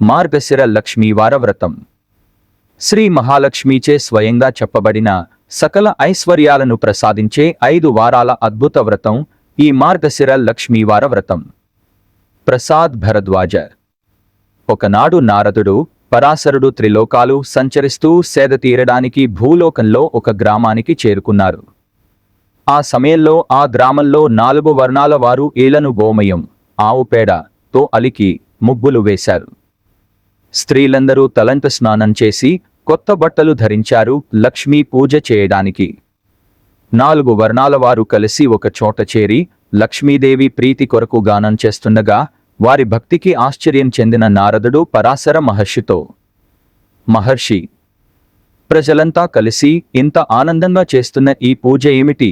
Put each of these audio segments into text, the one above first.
మార్గశిర లక్ష్మీవార వ్రతం శ్రీ మహాలక్ష్మీచే స్వయంగా చెప్పబడిన సకల ఐశ్వర్యాలను ప్రసాదించే ఐదు వారాల అద్భుత వ్రతం ఈ మార్గశిర లక్ష్మీవార వ్రతం ప్రసాద్ భరద్వాజ. ఒకనాడు నారదుడు పరాశరుడు త్రిలోకాలు సంచరిస్తూ సేద తీరడానికి భూలోకంలో ఒక గ్రామానికి చేరుకున్నారు. ఆ సమయంలో ఆ గ్రామంలో నాలుగు వర్ణాల వారు ఏలను గోమయం ఆవు పేడ తో అలికి ముగ్గులు వేశారు. స్త్రీలందరూ తలంత స్నానం చేసి కొత్త బట్టలు ధరించారు లక్ష్మీ పూజ చేయడానికి. నాలుగు వర్ణాల వారు కలిసి ఒక చోట చేరి లక్ష్మీదేవి ప్రీతి కొరకు గానం చేస్తుండగా వారి భక్తికి ఆశ్చర్యం చెందిన నారదుడు పరాశర మహర్షితో మహర్షి ప్రజలంతా కలిసి ఇంత ఆనందంగా చేస్తున్న ఈ పూజ ఏమిటి?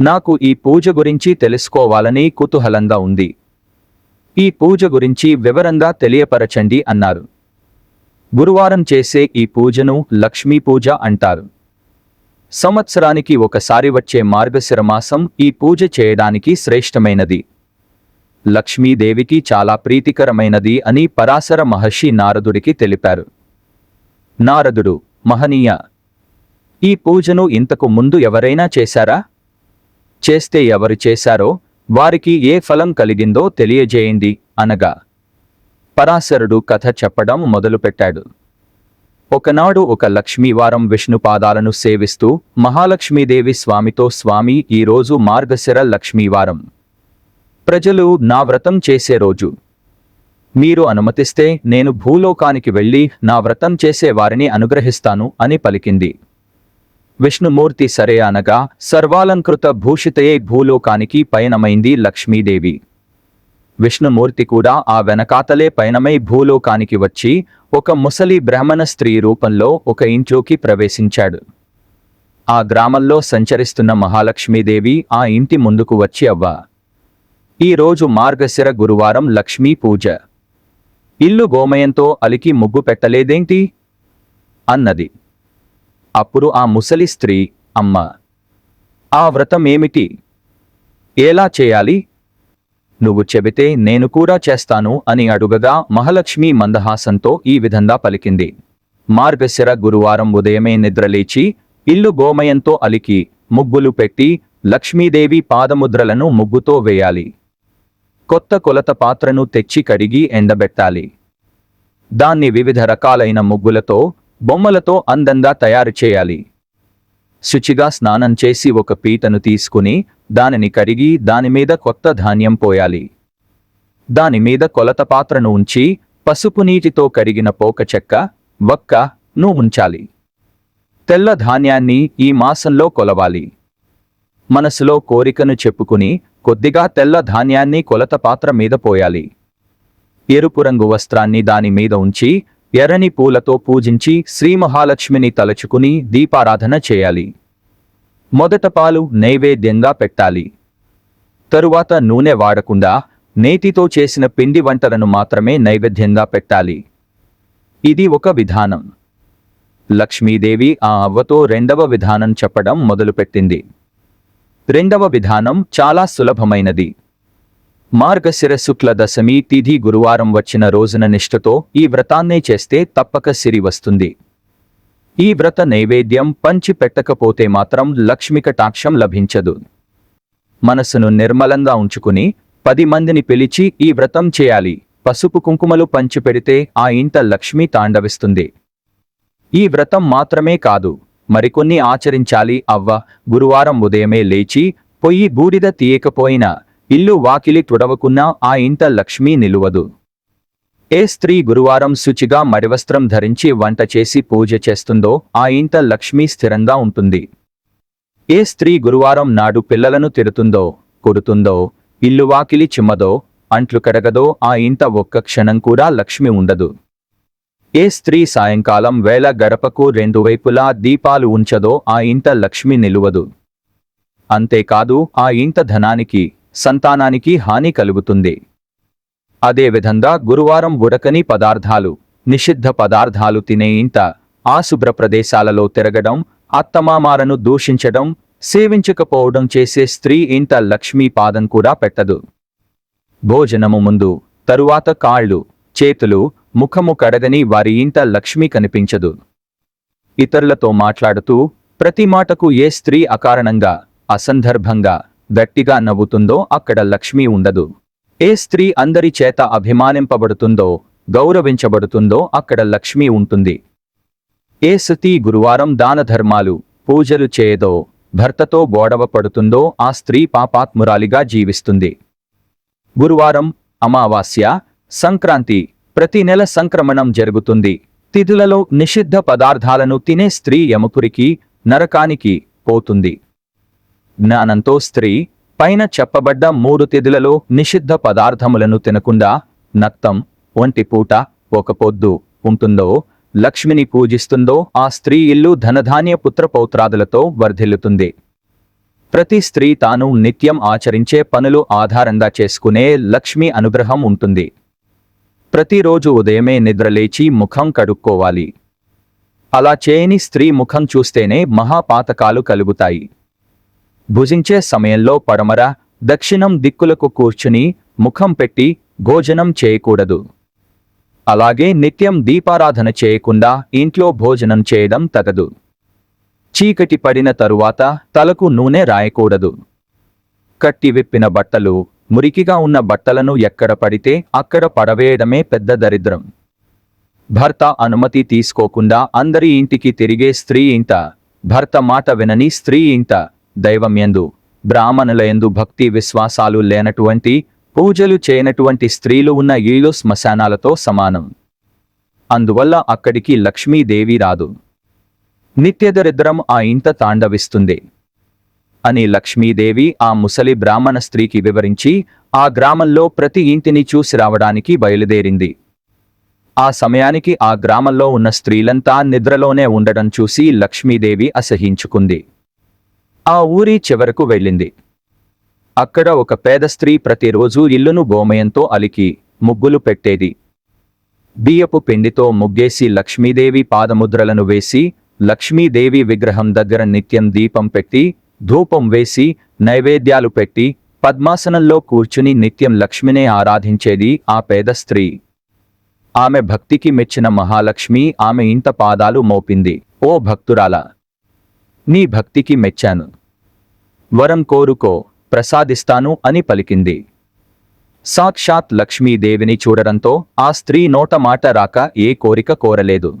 నాకు ఈ పూజ గురించి తెలుసుకోవాలని కుతూహలంగా ఉంది. ఈ పూజ గురించి వివరంగా తెలియపరచండి అన్నారు. గురువారం చేసే ఈ పూజను లక్ష్మీ పూజ అంటారు. సంవత్సరానికి ఒకసారి వచ్చే మార్గశిర మాసం ఈ పూజ చేయడానికి శ్రేష్టమైనది. లక్ష్మీదేవికి చాలా ప్రీతికరమైనది అని పరాశర మహర్షి నారదుడికి తెలిపారు. నారదుడు మహనీయ ఈ పూజను ఇంతకు ముందు ఎవరైనా చేశారా? చేస్తే ఎవరు చేశారో? వారికి ఏ ఫలం కలిగిందో తెలియజేయండి అనగా పరాశరుడు కథ చెప్పడం మొదలుపెట్టాడు. ఒకనాడు ఒక లక్ష్మీవారం విష్ణు పాదాలను సేవిస్తూ మహాలక్ష్మీదేవి స్వామితో స్వామి ఈరోజు మార్గశిర లక్ష్మీవారం. ప్రజలు నా వ్రతం చేసే రోజు. మీరు అనుమతిస్తే నేను భూలోకానికి వెళ్ళి నా వ్రతం చేసే వారిని అనుగ్రహిస్తాను అని పలికింది. విష్ణుమూర్తి సరే అనగా సర్వాలంకృత భూషితయే భూలోకానికి పయనమైంది లక్ష్మీదేవి. విష్ణుమూర్తి కూడా ఆ వెనకాతలే పయనమై భూలోకానికి వచ్చి ఒక ముసలి బ్రాహ్మణ స్త్రీ రూపంలో ఒక ఇంట్లోకి ప్రవేశించాడు. ఆ గ్రామంలో సంచరిస్తున్న మహాలక్ష్మీదేవి ఆ ఇంటి ముందుకు వచ్చి అవ్వ ఈ రోజు మార్గశిర గురువారం లక్ష్మీ పూజ. ఇల్లు గోమయంతో అలికి ముగ్గు పెట్టలేదేంటి? అన్నది. అప్పుడు ఆ ముసలి స్త్రీ అమ్మ ఆ వ్రతం ఏమిటి? ఎలా చేయాలి? నువ్వు చెబితే నేను కూడా చేస్తాను అని అడుగగా మహాలక్ష్మి మందహాసంతో ఈ విధంగా పలికింది. మార్గశిర గురువారం ఉదయమే నిద్రలేచి ఇల్లు గోమయంతో అలికి ముగ్గులు పెట్టి లక్ష్మీదేవి పాదముద్రలను ముగ్గుతో వేయాలి. కొత్త కొలత పాత్రను తెచ్చి కడిగి ఎండబెట్టాలి. దాన్ని వివిధ రకాలైన ముగ్గులతో బొమ్మలతో అందంగా తయారు చేయాలి. శుచిగా స్నానం చేసి ఒక పీటను తీసుకుని దానిని కరిగి దానిమీద కొత్త ధాన్యం పోయాలి. దానిమీద కొలత పాత్రను ఉంచి పసుపు నీటితో కరిగిన పోక చెక్క వక్క ను ఉంచాలి తెల్ల ధాన్యాన్ని ఈ మాసంలో కొలవాలి. మనసులో కోరికను చెప్పుకుని కొద్దిగా తెల్ల ధాన్యాన్ని కొలత పాత్ర మీద పోయాలి. ఎరుపు రంగు వస్త్రాన్ని దాని మీద ఉంచి ఎర్రని పూలతో పూజించి శ్రీ మహాలక్ష్మిని తలుచుకుని దీపారాధన చేయాలి. మొదట పాలు నైవేద్యంగా పెట్టాలి. తరువాత నూనె వాడకుండా నేతితో చేసిన పిండి వంటలను మాత్రమే నైవేద్యంగా పెట్టాలి. ఇది ఒక విధానం. లక్ష్మీదేవి ఆ అవ్వతో రెండవ విధానం చెప్పడం మొదలుపెట్టింది. రెండవ విధానం చాలా సులభమైనది. మార్గశిర శుక్ల దశమి తిథి గురువారం వచ్చిన రోజున నిష్ఠతో ఈ వ్రతాన్నే చేస్తే తప్పక సిరి వస్తుంది. ఈ వ్రత నైవేద్యం పంచి పెట్టకపోతే మాత్రం లక్ష్మికటాక్షం లభించదు. మనసును నిర్మలంగా ఉంచుకుని పది మందిని పిలిచి ఈ వ్రతం చేయాలి. పసుపు కుంకుమలు పంచి పెడితే ఆ ఇంట లక్ష్మి తాండవిస్తుంది. ఈ వ్రతం మాత్రమే కాదు మరికొన్ని ఆచరించాలి. అవ్వ గురువారం ఉదయమే లేచి పొయ్యి బూడిద తీయకపోయినా ఇల్లు వాకిలి తుడవకున్నా ఆ ఇంట లక్ష్మీ నిలువదు. ఏ స్త్రీ గురువారం శుచిగా మడివస్త్రం ధరించి వంట చేసి పూజ చేస్తుందో ఆ ఇంట లక్ష్మీ స్థిరంగా ఉంటుంది. ఏ స్త్రీ గురువారం నాడు పిల్లలను తిరుతుందో కొడుతుందో ఇల్లు వాకిలి చిమ్మదో అంట్లు కడగదో ఆ ఇంట ఒక్క క్షణం కూడా లక్ష్మి ఉండదు. ఏ స్త్రీ సాయంకాలం వేళ గడపకు రెండు వైపులా దీపాలు ఉంచదో ఆ ఇంట లక్ష్మి నిలువదు. అంతేకాదు ఆ ఇంట ధనానికి సంతానానికి హాని కలుగుతుంది. అదేవిధంగా గురువారం ఉడకని పదార్థాలు నిషిద్ధ పదార్థాలు తినే ఇంత ఆశుభ్ర ప్రదేశాలలో తిరగడం అత్తమామారను దూషించడం సేవించకపోవడం చేసే స్త్రీ ఇంత లక్ష్మీ పాదం కూడా పెట్టదు. భోజనము ముందు తరువాత కాళ్ళు చేతులు ముఖము కడగని వారి ఇంట లక్ష్మి కనిపించదు. ఇతరులతో మాట్లాడుతూ ప్రతి మాటకు ఏ స్త్రీ అకారణంగా అసందర్భంగా గట్టిగా నవ్వుతుందో అక్కడ లక్ష్మి ఉండదు. ఏ స్త్రీ అందరి చేత అభిమానింపబడుతుందో గౌరవించబడుతుందో అక్కడ లక్ష్మి ఉంటుంది. ఏ సతీ గురువారం దాన ధర్మాలు పూజలు చేయదో భర్తతో గొడవ పడుతుందో ఆ స్త్రీ పాపాత్మురాలిగా జీవిస్తుంది. గురువారం అమావాస్య సంక్రాంతి ప్రతి నెల సంక్రమణం జరుగుతుంది. తిథులలో నిషిద్ధ పదార్థాలను తినే స్త్రీ యమకురికి నరకానికి పోతుంది. జ్ఞానంతో స్త్రీ పైన చెప్పబడ్డ మూడు తిథులలో నిషిద్ధ పదార్థములను తినకుండా నత్తం ఒంటి పూట ఒక పొద్దు ఉంటుందో లక్ష్మిని పూజిస్తుందో ఆ స్త్రీ ఇల్లు ధనధాన్య పుత్రపౌత్రాదులతో వర్ధిల్లుతుంది. ప్రతి స్త్రీ తాను నిత్యం ఆచరించే పనులు ఆధారంగా చేసుకునే లక్ష్మి అనుగ్రహం ఉంటుంది. ప్రతిరోజు ఉదయమే నిద్రలేచి ముఖం కడుక్కోవాలి. అలా చేయని స్త్రీ ముఖం చూస్తేనే మహాపాతకాలు కలుగుతాయి. భుజించే సమయంలో పడమర దక్షిణం దిక్కులకు కూర్చుని ముఖం పెట్టి భోజనం చేయకూడదు. అలాగే నిత్యం దీపారాధన చేయకుండా ఇంట్లో భోజనం చేయడం తగదు. చీకటి పడిన తరువాత తలకు నూనె రాయకూడదు. కట్టి విప్పిన బట్టలు మురికిగా ఉన్న బట్టలను ఎక్కడ పడితే అక్కడ పడవేయడమే పెద్ద దరిద్రం. భర్త అనుమతి తీసుకోకుండా అందరి ఇంటికి తిరిగే స్త్రీ ఇంత భర్త మాట వినని స్త్రీ ఇంత. దైవం ఎందు బ్రాహ్మణుల బ్రాహ్మణులయందు భక్తి విశ్వాసాలు లేనటువంటి పూజలు చేయనటువంటి స్త్రీలు ఉన్న ఇళ్ళు శ్మశానాలతో సమానం. అందువల్ల అక్కడికి లక్ష్మీదేవి రాదు. నిత్యదరిద్రం ఆ ఇంట తాండవిస్తుంది. అని లక్ష్మీదేవి ఆ ముసలి బ్రాహ్మణ స్త్రీకి వివరించి ఆ గ్రామంలో ప్రతి ఇంటిని చూసి రావడానికి బయలుదేరింది. ఆ సమయానికి ఆ గ్రామంలో ఉన్న స్త్రీలంతా నిద్రలోనే ఉండడం చూసి లక్ష్మీదేవి అసహించుకుంది. ఆ ఊరి చివరకు వెళ్ళింది. అక్కడ ఒక పేద స్త్రీ ప్రతిరోజు ఇల్లును గోమయంతో అలికి ముగ్గులు పెట్టేది. బియ్యపు పిండితో ముగ్గేసి లక్ష్మీదేవి పాదముద్రలను వేసి లక్ష్మీదేవి విగ్రహం దగ్గర నిత్యం దీపం పెట్టి ధూపం వేసి నైవేద్యాలు పెట్టి పద్మాసనంలో కూర్చుని నిత్యం లక్ష్మినే ఆరాధించేది ఆ పేద స్త్రీ. ఆమె భక్తికి మెచ్చిన మహాలక్ష్మి ఆమె ఇంత పాదాలు మోపింది. ఓ భక్తురాల! నీ భక్తికి మెచ్చాను. వరం కోరుకో ప్రసాదిస్తాను అని పలికింది. సాక్షాత్ లక్ష్మీదేవిని చూడడంతో ఆ స్త్రీ నోట మాట రాక ఏ కోరిక కోరలేదు.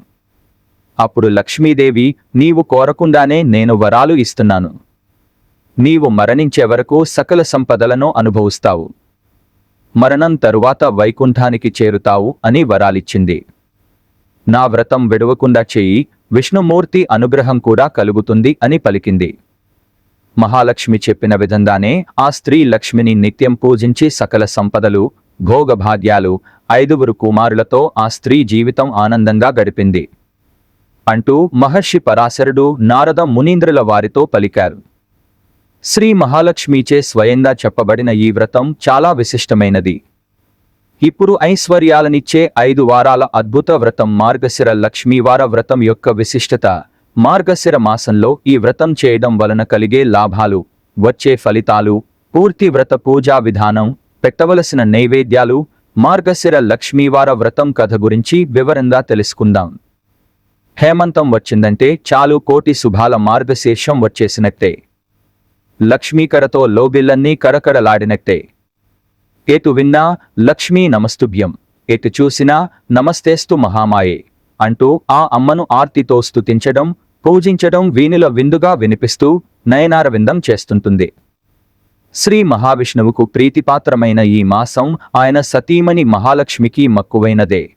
అప్పుడు లక్ష్మీదేవి నీవు కోరకుండానే నేను వరాలు ఇస్తున్నాను. నీవు మరణించే వరకు సకల సంపదలను అనుభవిస్తావు. మరణం తరువాత వైకుంఠానికి చేరుతావు అని వరాలిచ్చింది. నా వ్రతం విడవకుండా చెయ్యి విష్ణుమూర్తి అనుగ్రహం కూడా కలుగుతుంది అని పలికింది. మహాలక్ష్మి చెప్పిన విధంగానే ఆ స్త్రీ లక్ష్మిని నిత్యం పూజించి సకల సంపదలు భోగభాగ్యాలు ఐదుగురు కుమారులతో ఆ స్త్రీ జీవితం ఆనందంగా గడిపింది. అంటూ మహర్షి పరాశరుడు నారద మునీంద్రుల వారితో పలికారు. శ్రీ మహాలక్ష్మిచే స్వయంగా చెప్పబడిన ఈ వ్రతం చాలా విశిష్టమైనది. ఇప్పుడు ఐశ్వర్యాలనిచ్చే ఐదు వారాల అద్భుత వ్రతం మార్గశిర లక్ష్మీవార వ్రతం యొక్క విశిష్టత. మార్గశిర మాసంలో ఈ వ్రతం చేయడం వలన కలిగే లాభాలు వచ్చే ఫలితాలు పూర్తి వ్రత పూజా విధానం పెట్టవలసిన నైవేద్యాలు మార్గశిర లక్ష్మీవార వ్రతం కథ గురించి వివరంగా తెలుసుకుందాం. హేమంతం వచ్చిందంటే చాలు కోటి శుభాల మార్గశీర్షం వచ్చేసినట్టే. లక్ష్మీకరతో లోబిల్లన్నీ కరకరలాడినట్టే. ఏటు విన్నా లక్ష్మీ నమస్తుభ్యం. ఎటు చూసినా నమస్తేస్తు మహామాయే. అంటూ ఆ అమ్మను ఆర్తితో స్తుతించడం పూజించడం వీణుల విందుగా వినిపిస్తూ నయనారవిందం చేస్తుంటుంది. శ్రీ మహావిష్ణువుకు ప్రీతిపాత్రమైన ఈ మాసం ఆయన సతీమణి మహాలక్ష్మికి మక్కువైనదే.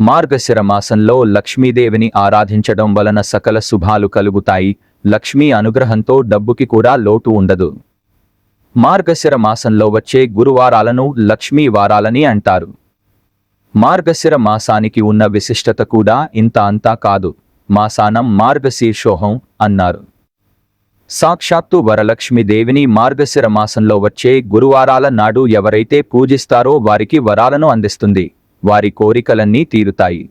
మార్గశిర మాసంలో లక్ష్మీదేవిని ఆరాధించడం వలన సకల శుభాలు కలుగుతాయి. లక్ష్మీ అనుగ్రహంతో డబ్బుకి కూడా లోటు ఉండదు. మార్గశిర మాసంలో వచ్చే గురువారాలను లక్ష్మీ వారాలని అంటారు. మార్గశిర మాసానికి ఉన్న విశిష్టత కూడా ఇంత అంతా కాదు. మాసానం మార్గశీర్షోహం అన్నారు. సాక్షాత్తు వరలక్ష్మి దేవిని మార్గశిర మాసంలో వచ్చే గురువారాల నాడు ఎవరైతే పూజిస్తారో వారికి వరాలను అందిస్తుంది. వారి కోరికలన్నీ తీరుతాయి.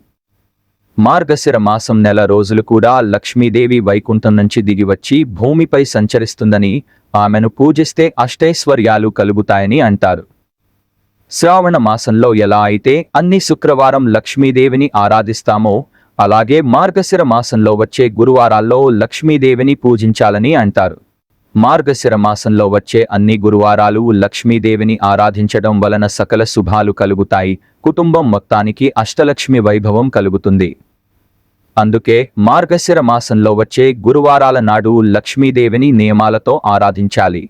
మార్గశిర మాసం నెల రోజులు కూడా లక్ష్మీదేవి వైకుంఠం నుంచి దిగివచ్చి భూమిపై సంచరిస్తుందని ఆమెను పూజిస్తే అష్టైశ్వర్యాలు కలుగుతాయని అంటారు. శ్రావణ మాసంలో ఎలా అయితే అన్ని శుక్రవారం లక్ష్మీదేవిని ఆరాధిస్తామో అలాగే మార్గశిర మాసంలో వచ్చే గురువారాల్లో లక్ష్మీదేవిని పూజించాలని అంటారు. మార్గశిర మాసంలో వచ్చే అన్ని గురువారాలు లక్ష్మీదేవిని ఆరాధించడం వలన సకల శుభాలు కలుగుతాయి. కుటుంబం మొత్తానికి అష్టలక్ష్మి వైభవం కలుగుతుంది. అందుకే మార్గశిర మాసంలో వచ్చే గురువారాల నాడు లక్ష్మీదేవిని నియమాలతో ఆరాధించాలి.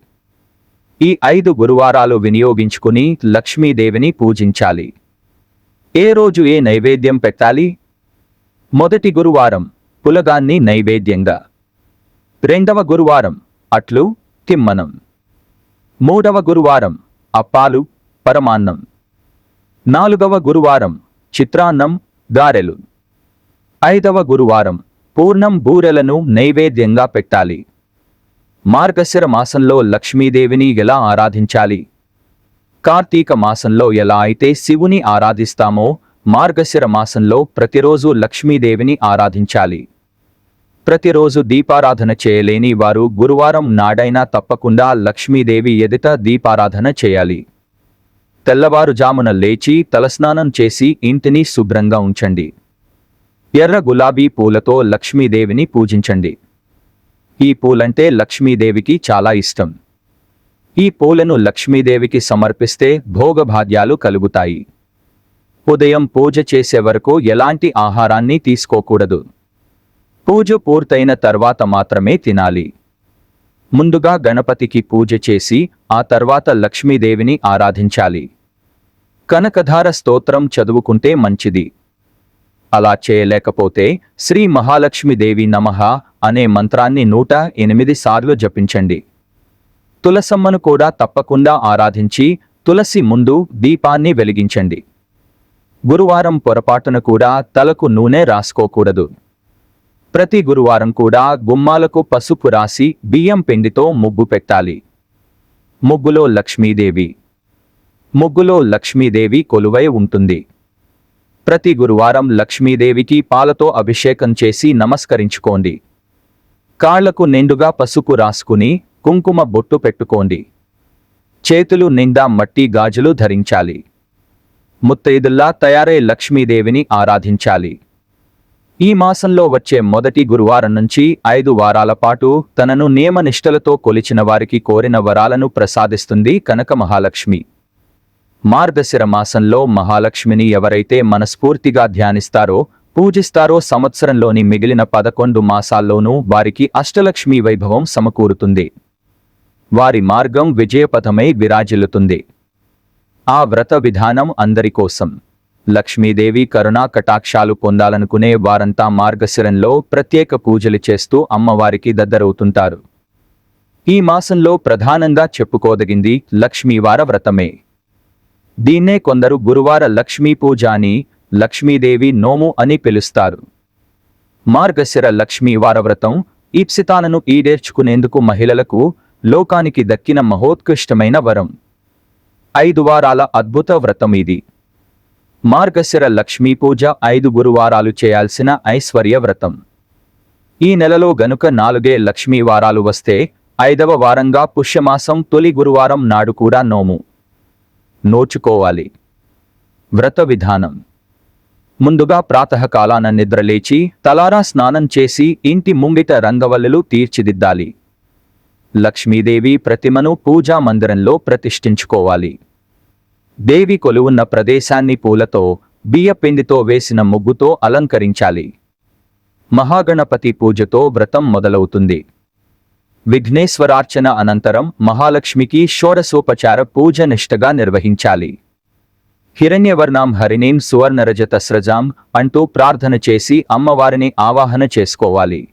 ఈ ఐదు గురువారాలు వినియోగించుకుని లక్ష్మీదేవిని పూజించాలి. ఏ రోజు ఏ నైవేద్యం పెట్టాలి? మొదటి గురువారం పులగాన్ని నైవేద్యంగా. రెండవ గురువారం అట్లు తిమ్మనం. మూడవ గురువారం అప్పాలు పరమాన్నం. నాలుగవ గురువారం చిత్రాన్నం గారెలు. ఐదవ గురువారం పూర్ణం బూరెలను నైవేద్యంగా పెట్టాలి. మార్గశిర మాసంలో లక్ష్మీదేవిని ఎలా ఆరాధించాలి? కార్తీక మాసంలో ఎలా అయితే శివుని ఆరాధిస్తామో మార్గశిర మాసంలో ప్రతిరోజు లక్ష్మీదేవిని ఆరాధించాలి. ప్రతిరోజు దీపారాధన చేయలేని వారు గురువారం నాడైనా తప్పకుండా లక్ష్మీదేవి ఎదుట దీపారాధన చేయాలి. తెల్లవారుజామున లేచి తలస్నానం చేసి ఇంటిని శుభ్రంగా ఉంచండి. ఎర్ర గులాబీ పూలతో లక్ష్మీదేవిని పూజించండి. ఈ పూలంటే లక్ష్మీదేవికి చాలా ఇష్టం. ఈ పూలను లక్ష్మీదేవికి సమర్పిస్తే భోగభాగ్యాలు కలుగుతాయి. ఉదయం పూజ చేసే వరకు ఎలాంటి ఆహారాన్ని తీసుకోకూడదు. పూజ పూర్తయిన తర్వాత మాత్రమే తినాలి. ముందుగా గణపతికి పూజ చేసి ఆ తర్వాత లక్ష్మీదేవిని ఆరాధించాలి. కనకధార స్తోత్రం చదువుకుంటే మంచిది. అలా చేయలేకపోతే శ్రీ మహాలక్ష్మీదేవి నమః అనే మంత్రాన్ని నూట ఎనిమిది సార్లు జపించండి. తులసమ్మను కూడా తప్పకుండా ఆరాధించి తులసి ముందు దీపాన్ని వెలిగించండి. గురువారం పొరపాటున కూడా తలకు నూనె రాసుకోకూడదు. ప్రతి గురువారం కూడా గుమ్మాలకు పసుపు రాసి బియ్యం పిండితో ముగ్గు పెట్టాలి. ముగ్గులో లక్ష్మీదేవి. ముగ్గులో లక్ష్మీదేవి కొలువై ఉంటుంది. ప్రతి గురువారం లక్ష్మీదేవికి పాలతో అభిషేకం చేసి నమస్కరించుకోండి. కాళ్ళకు నిండుగా పసుపు రాసుకుని కుంకుమ బొట్టు పెట్టుకోండి. చేతులు నిండా మట్టి గాజులు ధరించాలి. ముత్తైదుల్లా తయారై లక్ష్మీదేవిని ఆరాధించాలి. ఈ మాసంలో వచ్చే మొదటి గురువారం నుంచి ఐదు వారాల పాటు తనను నియమనిష్టలతో కొలిచిన వారికి కోరిన వరాలను ప్రసాదిస్తుంది కనక మహాలక్ష్మి. మార్గశిర మాసంలో మహాలక్ష్మిని ఎవరైతే మనస్ఫూర్తిగా ధ్యానిస్తారో పూజిస్తారో సంవత్సరంలోని మిగిలిన పదకొండు మాసాల్లోనూ వారికి అష్టలక్ష్మి వైభవం సమకూరుతుంది. వారి మార్గం విజయపథమై విరాజిల్లుతుంది. ఆ వ్రత విధానం అందరి కోసం. లక్ష్మీదేవి కరుణా కటాక్షాలు పొందాలనుకునే వారంతా మార్గశిరంలో ప్రత్యేక పూజలు చేస్తూ అమ్మవారికి దద్దరవుతుంటారు. ఈ మాసంలో ప్రధానంగా చెప్పుకోదగింది లక్ష్మీవార వ్రతమే. దీన్నే కొందరు గురువార లక్ష్మీ పూజ అని లక్ష్మీదేవి నోము అని పిలుస్తారు. మార్గశిర లక్ష్మీవార వ్రతం ఈప్సితాలను ఈడేర్చుకునేందుకు మహిళలకు లోకానికి దక్కిన మహోత్కృష్టమైన వరం. ఐదు వారాల అద్భుత వ్రతం ఇది. మార్గశిర లక్ష్మీ పూజ ఐదు గురువారాలు చేయాల్సిన ఐశ్వర్య వ్రతం. ఈ నెలలో గనుక నాలుగే లక్ష్మీ వారాలు వస్తే ఐదవ వారంగా పుష్యమాసం తొలి గురువారం నాడు కూడా నోము. నోచుకోవాలి. వ్రత విధానం. ముందుగా ప్రాతకాలాన నిద్రలేచి తలారా స్నానం చేసి ఇంటి ముంగిట రంగవల్లులు తీర్చిదిద్దాలి. లక్ష్మీదేవి ప్రతిమను పూజా మందిరంలో ప్రతిష్ఠించుకోవాలి. దేవి కొలువున్న ప్రదేశాన్ని పూలతో బియ్యపిండితో వేసిన ముగ్గుతో అలంకరించాలి. మహాగణపతి పూజతో వ్రతం మొదలవుతుంది. విఘ్నేశ్వరార్చన అనంతరం మహాలక్ష్మికి షోడసోపచార పూజ నిష్టగా నిర్వహించాలి. హిరణ్యవర్ణాం హరిణీం సువర్ణరజత స్రజాం అంటూ ప్రార్థన చేసి అమ్మవారిని ఆవాహన చేసుకోవాలి.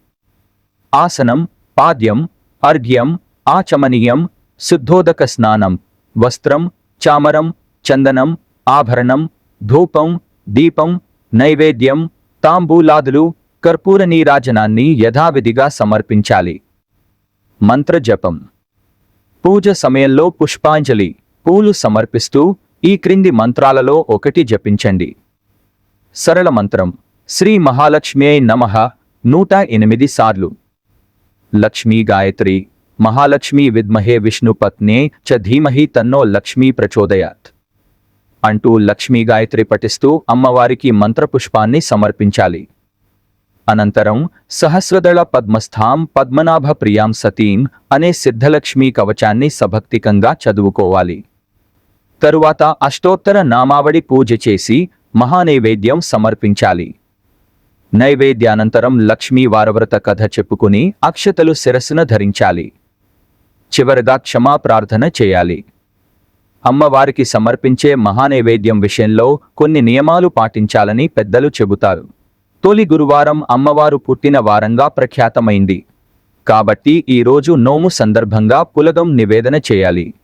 ఆసనం పాద్యం అర్ఘ్యం ఆచమనీయం శుద్ధోదక స్నానం వస్త్రం చామరం చందనం ఆభరణం ధూపం దీపం నైవేద్యం తాంబూలాదులు కర్పూర నీరాజనాన్ని యథావిధిగా సమర్పించాలి. మంత్రజపం. పూజ సమయంలో పుష్పాంజలి పూలు సమర్పిస్తూ ఈ క్రింది మంత్రాలలో ఒకటి జపించండి. సరళ మంత్రం. శ్రీ మహాలక్ష్మ్యై నమః నూట ఎనిమిది సార్లు. లక్ష్మీ గాయత్రి. మహాలక్ష్మీ విద్మహే విష్ణుపత్నే చ ధీమహి తన్నో లక్ష్మీ ప్రచోదయాత్. అంటూ లక్ష్మీ గాయత్రి పఠిస్తూ అమ్మవారికి మంత్రపుష్పాన్ని సమర్పించాలి. అనంతరం సహస్రదళ పద్మస్థాం పద్మనాభ ప్రియాం సతీం అనే సిద్ధలక్ష్మీ కవచాన్ని సభక్తికంగా చదువుకోవాలి. తరువాత అష్టోత్తర నామావళి పూజ చేసి మహానైవేద్యం సమర్పించాలి. నైవేద్యానంతరం లక్ష్మీ వారవ్రత కథ చెప్పుకుని అక్షతలు శిరస్సున ధరించాలి. చివరగా క్షమా ప్రార్థన చేయాలి. అమ్మవారికి సమర్పించే మహానైవేద్యం విషయంలో కొన్ని నియమాలు పాటించాలని పెద్దలు చెబుతారు. తొలి గురువారం అమ్మవారు పుట్టిన వారంగా ప్రఖ్యాతమైంది. కాబట్టి ఈ రోజు నోము సందర్భంగా పులగం నివేదన చేయాలి.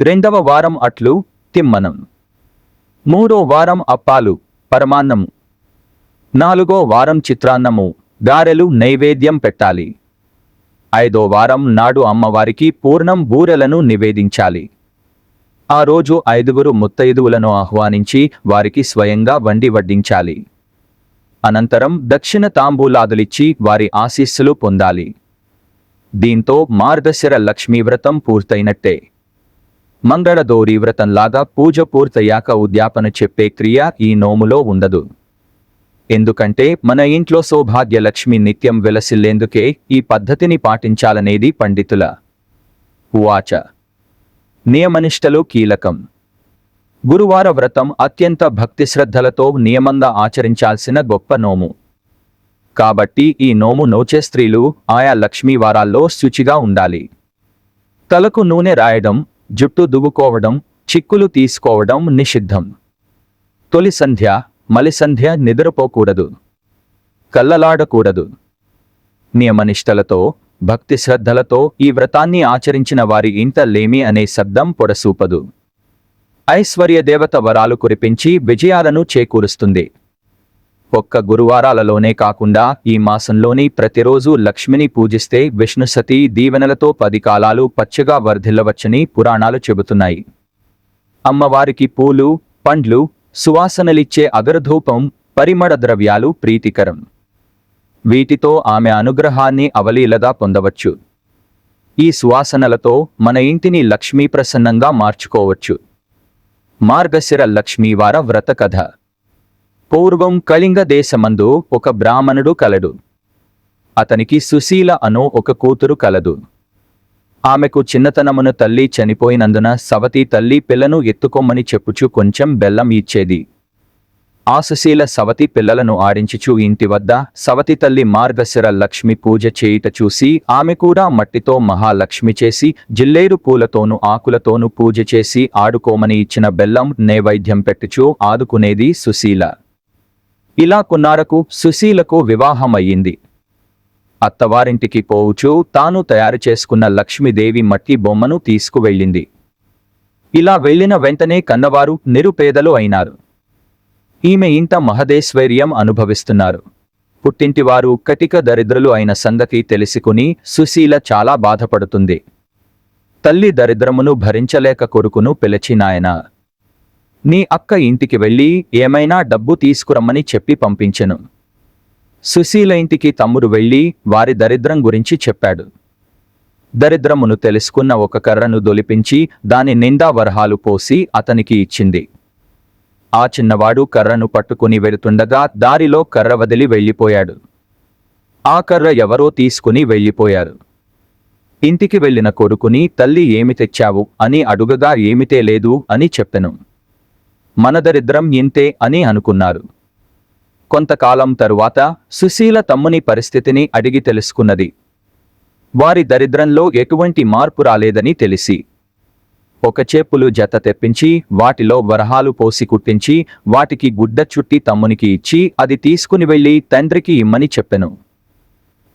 రెండవ వారం అట్లు తిమ్మనం. మూడో వారం అప్పాలు పరమాన్నము. నాలుగో వారం చిత్రాన్నము గారెలు నైవేద్యం పెట్టాలి. ఐదో వారం నాడు అమ్మవారికి పూర్ణం బూరెలను నివేదించాలి. ఆ రోజు ఐదుగురు ముత్తైదువులను ఆహ్వానించి వారికి స్వయంగా వండి వడ్డించాలి. అనంతరం దక్షిణ తాంబూలాదులిచ్చి వారి ఆశీస్సులు పొందాలి. దీంతో మార్గశిర లక్ష్మీ వ్రతం పూర్తయినట్టే. మంగళదోరి వ్రతంలాగా పూజ పూర్తయ్యాక ఉద్యాపన చెప్పే క్రియ ఈ నోములో ఉండదు. ఎందుకంటే మన ఇంట్లో సౌభాగ్యలక్ష్మి నిత్యం వెలసిల్లేందుకే ఈ పద్ధతిని పాటించాలనేది పండితుల వాచ నియమనిష్టలు కీలకం. గురువార వ్రతం అత్యంత భక్తి శ్రద్ధలతో నియమంగా ఆచరించాల్సిన గొప్ప నోము. కాబట్టి ఈ నోము నోచే స్త్రీలు ఆయా లక్ష్మీ వారాల్లో శుచిగా ఉండాలి. తలకు నూనె రాయడం జుట్టు దువ్వుకోవడం చిక్కులు తీసుకోవడం నిషిద్ధం. తొలి సంధ్య మలి సంధ్య నిద్రపోకూడదు. కల్లలాడకూడదు నియమనిష్టలతో భక్తి శ్రద్ధలతో ఈ వ్రతాన్ని ఆచరించిన వారి ఇంట లేమి అనే శబ్దం పొడసూపదు. ఐశ్వర్య దేవత వరాలు కురిపించి విజయాలను చేకూరుస్తుంది. ఒక్క గురువారాలలోనే కాకుండా ఈ మాసంలోని ప్రతిరోజు లక్ష్మిని పూజిస్తే విష్ణుసతి దీవెనలతో పది కాలాలు పచ్చగా వర్ధిల్లవచ్చని పురాణాలు చెబుతున్నాయి. అమ్మవారికి పూలు పండ్లు సువాసనలిచ్చే అగరధూపం పరిమళ ద్రవ్యాలు ప్రీతికరం. వీటితో ఆమె అనుగ్రహాన్ని అవలీలగా పొందవచ్చు. ఈ సువాసనలతో మన ఇంటిని లక్ష్మీ ప్రసన్నంగా మార్చుకోవచ్చు. మార్గశిర లక్ష్మీవార వ్రత కథ. పూర్వం కళింగ దేశమందు ఒక బ్రాహ్మణుడు కలడు. అతనికి సుశీల అను ఒక కూతురు కలదు. ఆమెకు చిన్నతనమున తల్లి చనిపోయినందున సవతి తల్లి పిల్లను ఎత్తుకొమ్మని చెప్పుచు కొంచెం బెల్లం ఇచ్చేది ఆ సుశీల సవతి పిల్లలను ఆడించుచు ఇంటి వద్ద సవతి తల్లి మార్గశిర లక్ష్మి పూజ చేయుట చూసి ఆమె కూడా మట్టితో మహాలక్ష్మి చేసి జిల్లేరు పూలతోనూ ఆకులతోనూ పూజ చేసి ఆడుకోమని ఇచ్చిన బెల్లం నైవేద్యం పెట్టుచు ఆదుకునేది సుశీల. ఇలా కొన్నారకు సుశీలకు వివాహమయ్యింది. అత్తవారింటికి పోవుచూ తాను తయారు చేసుకున్న లక్ష్మీదేవి మట్టి బొమ్మను తీసుకువెళ్ళింది. ఇలా వెళ్ళిన వెంటనే కన్నవారు నిరుపేదలు అయినారు. ఈమె ఇంత మహదేశ్వర్యం అనుభవిస్తున్నారు. పుట్టింటివారు కటిక దరిద్రులు అయిన సంగతి తెలుసుకుని సుశీల చాలా బాధపడుతుంది. తల్లి దరిద్రమును భరించలేక కొడుకును పిలిచినాయన నీ అక్క ఇంటికి వెళ్ళి ఏమైనా డబ్బు తీసుకురమ్మని చెప్పి పంపించెను. సుశీల ఇంటికి తమ్ముడు వెళ్ళి వారి దరిద్రం గురించి చెప్పాడు. దరిద్రమును తెలుసుకున్న ఒక కర్రను దొలిపించి దాని నిందా వరహాలు పోసి అతనికి ఇచ్చింది. ఆ చిన్నవాడు కర్రను పట్టుకుని వెళుతుండగా దారిలో కర్ర వదిలి వెళ్ళిపోయాడు. ఆ కర్ర ఎవరో తీసుకుని వెళ్ళిపోయారు. ఇంటికి వెళ్ళిన కొడుకుని తల్లి ఏమి తెచ్చావు అని అడుగగా ఏమితే లేదు అని చెప్పెను. మన దరిద్రం ఇంతే అని అనుకున్నారు. కొంతకాలం తరువాత సుశీల తమ్ముని పరిస్థితిని అడిగి తెలుసుకున్నది. వారి దరిద్రంలో ఎటువంటి మార్పు రాలేదని తెలిసి ఒక చేపులు జత తెప్పించి వాటిలో వరహాలు పోసి కుట్టించి వాటికి గుడ్డ చుట్టి తమ్మునికి ఇచ్చి అది తీసుకుని వెళ్ళి తండ్రికి ఇమ్మని చెప్పెను.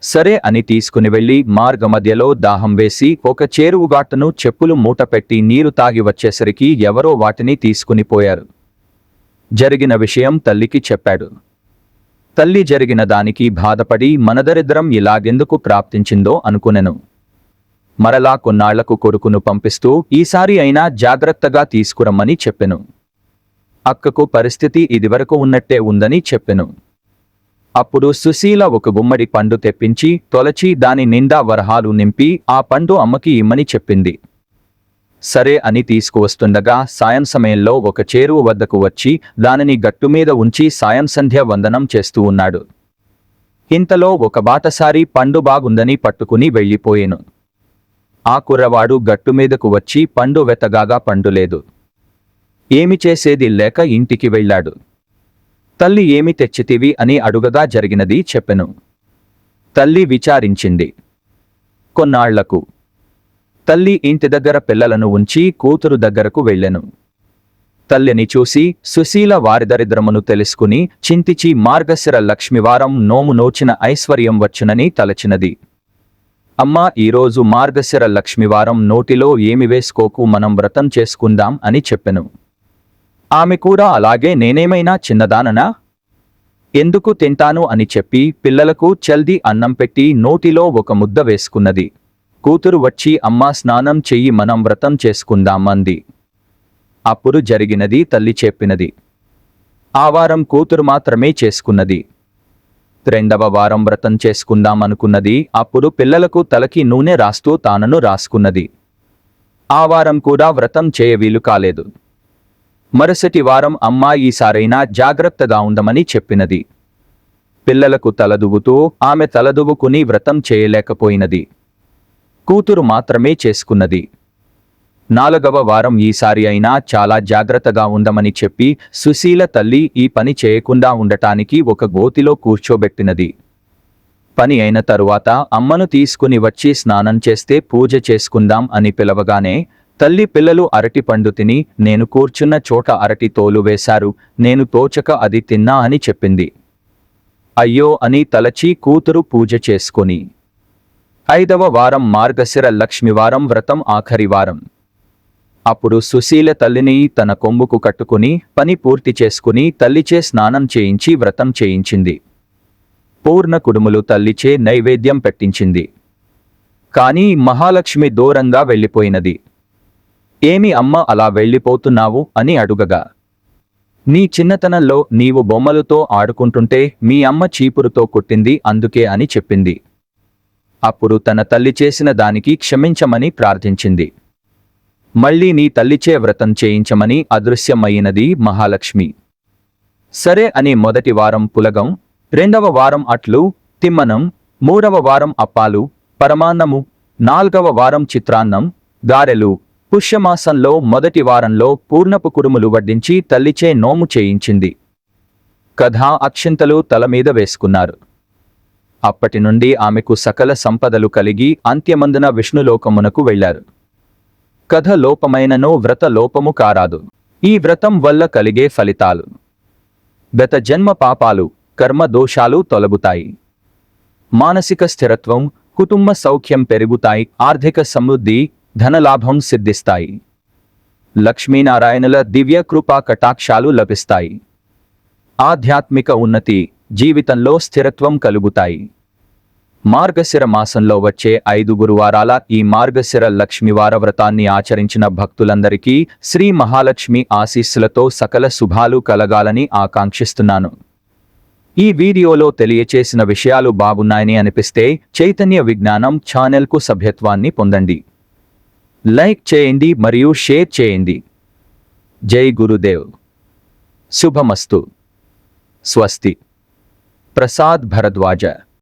సరే అని తీసుకుని వెళ్ళి మార్గమధ్యలో దాహం వేసి ఒక చేరువుగాటను చెప్పులు మూటపెట్టి నీరు తాగి వచ్చేసరికి ఎవరో వాటిని తీసుకుని పోయారు. జరిగిన విషయం తల్లికి చెప్పాడు. తల్లి జరిగిన దానికి బాధపడి మనదరిద్రం ఇలాగెందుకు ప్రాప్తించిందో అనుకునెను. మరలా కొన్నాళ్ళకు కొడుకును పంపిస్తూ ఈసారి అయినా జాగ్రత్తగా తీసుకురమ్మని చెప్పెను. అక్కకు పరిస్థితి ఇదివరకు ఉన్నట్టే ఉందని చెప్పెను. అప్పుడు సుశీల ఒక గుమ్మడి పండు తెప్పించి తొలచి దాని నిండా వరహాలు నింపి ఆ పండు అమ్మకి ఇమ్మని చెప్పింది. సరే అని తీసుకువస్తుండగా సాయం సమయంలో ఒక చేరువు వద్దకు వచ్చి దానిని గట్టు మీద ఉంచి సాయం సంధ్య వందనం చేస్తూ ఉన్నాడు. ఇంతలో ఒక బాటసారి పండు బాగుందని పట్టుకుని వెళ్ళిపోయాను. ఆ కుర్రవాడు గట్టుమీదకు వచ్చి పండు వెతగాగా పండు లేదు ఏమి చేసేది లేక ఇంటికి వెళ్ళాడు. తల్లి ఏమి తెచ్చితివి అని అడుగగా జరిగినది చెప్పెను. తల్లి విచారించింది. కొన్నాళ్ళకు. తల్లి ఇంటి దగ్గర పిల్లలను ఉంచి కూతురు దగ్గరకు వెళ్ళెను. తల్లిని చూసి సుశీల వారిదరిద్రమును తెలుసుకుని చింతిచి మార్గశిర లక్ష్మివారం నోము నోచిన ఐశ్వర్యం వచ్చునని తలచినది. అమ్మా ఈరోజు మార్గశిర లక్ష్మివారం నోటిలో ఏమి వేసుకోకు మనం వ్రతం చేసుకుందాం అని చెప్పెను. ఆమె కూడా అలాగే నేనేమైనా చిన్నదాననా? ఎందుకు తింటాను అని చెప్పి పిల్లలకు చల్ది అన్నం పెట్టి నోటిలో ఒక ముద్ద వేసుకున్నది. కూతురు వచ్చి అమ్మా స్నానం చెయ్యి మనం వ్రతం చేసుకుందాం అంది. అప్పుడు జరిగినది తల్లి చెప్పినది. ఆ వారం కూతురు మాత్రమే చేసుకున్నది. రెండవ వారం వ్రతం చేసుకుందాం అనుకున్నది. అప్పుడు పిల్లలకు తలకి నూనె రాస్తూ తానను రాసుకున్నది. ఆ వారం కూడా వ్రతం చేయ వీలు కాలేదు. మరుసటి వారం అమ్మా ఈసారైనా జాగ్రత్తగా ఉండమని చెప్పినది. పిల్లలకు తలదువ్వుతూ ఆమె తలదువ్వుకుని వ్రతం చేయలేకపోయినది. కూతురు మాత్రమే చేసుకున్నది. నాలుగవ వారం ఈసారి అయినా చాలా జాగ్రత్తగా ఉండమని చెప్పి సుశీల తల్లి ఈ పని చేయకుండా ఉండటానికి ఒక గోతిలో కూర్చోబెట్టినది. పని అయిన తరువాత అమ్మను తీసుకుని వచ్చి స్నానం చేస్తే పూజ చేసుకుందాం అని పిలవగానే తల్లి పిల్లలు అరటి పండు తిని నేను కూర్చున్న చోట అరటి తోలు వేశారు నేను తోచక అది తిన్నా అని చెప్పింది. అయ్యో అని తలచి కూతురు పూజ చేసుకొని. ఐదవ వారం మార్గశిర లక్ష్మివారం వ్రతం ఆఖరి వారం. అప్పుడు సుశీల తల్లిని తన కొమ్ముకు కట్టుకుని పని పూర్తి చేసుకుని తల్లిచే స్నానం చేయించి వ్రతం చేయించింది. పూర్ణ కుడుములు తల్లిచే నైవేద్యం పెట్టించింది. కానీ మహాలక్ష్మి దూరంగా వెళ్ళిపోయినది. ఏమి అమ్మ అలా వెళ్ళిపోతున్నావు అని అడుగగా. నీ చిన్నతనంలో నీవు బొమ్మలతో ఆడుకుంటుంటే మీ అమ్మ చీపురుతో కొట్టింది అందుకే అని చెప్పింది. అప్పుడు తన తల్లి చేసిన దానికి క్షమించమని ప్రార్థించింది. మళ్ళీ నీ తల్లిచే వ్రతం చేయించమని అదృశ్యమయ్యినది మహాలక్ష్మి. సరే అని మొదటి వారం పులగం రెండవ వారం అట్లు తిమ్మనం మూడవ వారం అప్పాలు పరమాన్నము నాల్గవ వారం చిత్రాన్నం గారెలు. పుష్యమాసంలో మొదటి వారంలో పూర్ణపు కుడుములు వడ్డించి తల్లిచే నోము చేయించింది. కథా అక్షింతలు తల మీద వేసుకున్నారు. అప్పటి నుండి ఆమెకు సకల సంపదలు కలిగి అంత్యమందున విష్ణులోకమునకు వెళ్ళారు కథ లోపమైనను వ్రత లోపము కారాదు. ఈ వ్రతం వల్ల కలిగే ఫలితాలు. గత జన్మ పాపాలు కర్మ దోషాలు తొలగుతాయి. మానసిక స్థిరత్వం కుటుంబ సౌఖ్యం పెరుగుతాయి ఆర్థిక సమృద్ధి ధనలాభం సిద్ధిస్తాయి. లక్ష్మీనారాయణుల దివ్య కృపా కటాక్షాలు లభిస్తాయి. ఆధ్యాత్మిక ఉన్నతి జీవితంలో స్థిరత్వం కలుగుతాయి. మార్గశిర మాసంలో వచ్చే ఐదు గురువారాల ఈ మార్గశిర లక్ష్మివార వ్రతాన్ని ఆచరించిన భక్తులందరికీ శ్రీ మహాలక్ష్మి ఆశీస్సులతో సకల శుభాలు కలగాలని ఆకాంక్షిస్తున్నాను. ఈ వీడియోలో తెలియచేసిన విషయాలు బాగున్నాయని అనిపిస్తే చైతన్య విజ్ఞానం ఛానల్కు సభ్యత్వాన్ని పొందండి. లైక్ చేయండి మరియు షేర్ చేయండి. జై గురుదేవ్. శుభమస్తు. స్వస్తి. ప్రసాద్ భరద్వాజ.